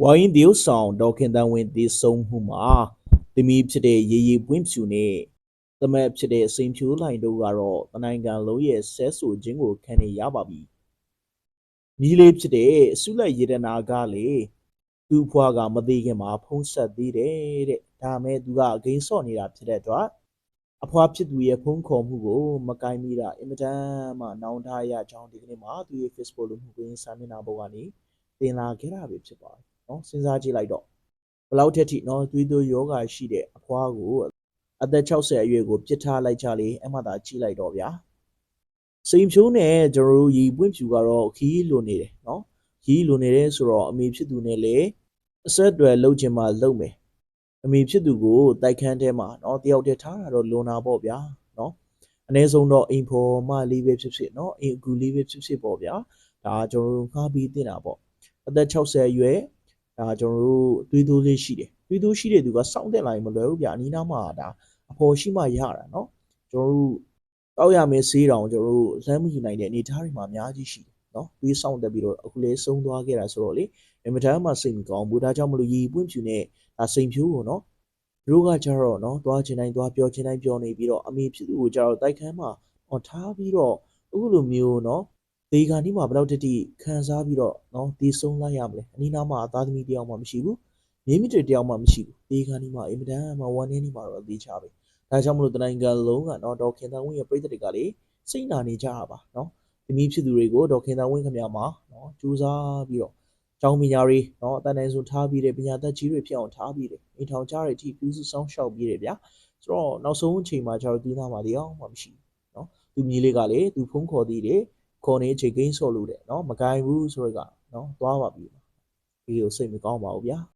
ဝိုင်းဒီယိုဆောင်ဒေါက်ခင်တန်ဝင်းတည်ဆုံမှုမှာတမီဖြစ်တဲ့ရေရီပွင့်ဖြူနဲ့တမက်ဖြစ်တဲ့စိန်ဖြူလိုင်တို့ကတော့တနိုင်ငံလုံးရဲ့ဆဲဆူခြင်းကိုခံနေရပါပြီမိလေးဖြစ်တဲ့အစုလိုက်ရေဒနာကလေသူ့ဖွားကမသေးခင်မှာဖုံးဆက်သေးတယ်တဲ့ဒါမဲ့သူကအဂိမ်းဆော့နေတာဖြစ်တဲ့အတွက်အဖွားဖြစ်သူရဲ့ဖုံးခေါ်မှုကိုမကင်မိတာအင်မတန်မှနောင်တရအကြောင်းဒီကနေ့မှာသူရဲ့ Facebook လူမှုကွန်ရက်စာမျက်နှာပေါ်ကနေတင်လာခဲ့တာပဲဖြစ်ပါတယ် နော်စဉ်းစားကြည့်လိုက်တော့ဘယ်လောက်ထက်ထိနော်သွေးသွေးယောဂါရှိတဲ့အဖွားကိုအသက်60အရွယ်ကိုပြစ်ထားလိုက်ကြလေအမှသာကြည့်လိုက်တော့ဗျာစိန်ဖြိုးနဲ့ကျွန်တော်တို့ရီပွင့်ဖြူကတော့ခီးလိုနေတယ်နော်ခီးလိုနေတယ်ဆိုတော့အမေဖြစ်သူနဲ့လည်းအဆက်အသွယ်လုပ်ချင်မှလုပ်မယ်အမေဖြစ်သူကိုတိုက်ခန်းထဲမှာနော်တယောက်တည်းထားတာတော့လွန်တာပေါ့ဗျာနော်အနည်းဆုံးတော့အိမ်ဖော်မလေးပဲဖြစ်ဖြစ်နော်အိမ်အကူလေးပဲဖြစ်ဖြစ်ပေါ့ဗျာဒါကျွန်တော်တို့ငှားပြီးတင်တာပေါ့အသက်60အရွယ် ဒါကျွန်တော်တို့တွေးတိုးလေးရှိတယ်တွေးတိုးရှိတဲ့သူကစောင့်တက်လာရင်မလွယ်ဘူးဗျာအနီးနားမှာဒါအဖော်ရှိမှရတာเนาะကျွန်တော်တို့တောက်ရမယ်ဆေးတောင်ကျွန်တော်တို့လမ်းမယူနိုင်တဲ့အနေအထားတွေမှာအများကြီးရှိတယ်เนาะတွေးဆောင်တက်ပြီးတော့အခုလေးဆုံးသွားခဲ့တာဆိုတော့လေအင်မတန်မှစိတ်မကောင်းဘူးဒါကြောင့်မလို့ရီပွင့်ဖြူနဲ့ဒါစိန်ဖြူကိုเนาะသူတို့ကကြတော့เนาะသွားချင်တိုင်းသွားပြောချင်တိုင်းပြောနေပြီးတော့အမေဖြစ်သူကိုကြတော့တိုက်ခန်းမှာဟောထားပြီးတော့အခုလိုမျိုးเนาะ ဒေဂါနီမှာဘယ်လောက်တတိခံစားပြီးတော့နော်ဒီဆုံးလိုက်ရမလဲအနီးနားမှာအသားသမီးတယောက်မှမရှိဘူးမိမိတွေတယောက်မှမရှိဘူးဒေဂါနီမှာအင်မတန်မှဝမ်းနည်းနေမှာတော့အသေးချပဲဒါကြောင့်မလို့တနိုင်ငံလုံးကနော်ဒေါက်ခင်သန်းဝင်းရဲ့ပြည်သက်တွေကလေစိတ်နာနေကြတာပါနော်သမီးဖြစ်သူတွေကိုဒေါက်ခင်သန်းဝင်းခင်ဗျာမှာနော်စူးစမ်းပြီးတော့ကျောင်းပညာရေးနော်အတန်းတိုင်းဆုံးထားပြီးတဲ့ပညာသက်ကြီးတွေဖြစ်အောင်ထားပြီးတယ်အိမ်ထောင်ကြတဲ့အထိပြုစုဆောင်ရှောက်ပြီးတယ်ဗျာဆိုတော့နောက်ဆုံးအချိန်မှာကျတော့ဒီနာမှာတရားမှမရှိဘူးနော်သူမြေးလေးကလေသူဖုန်းခေါ်သေးတယ် ခေါ်နေချိန်ကိန်းစော်လို့တဲ့နော်မကင်ဘူးဆိုတော့ကနော်သွားပါပြီဒီကိုစိတ်မကောင်းပါဘူးဗျာ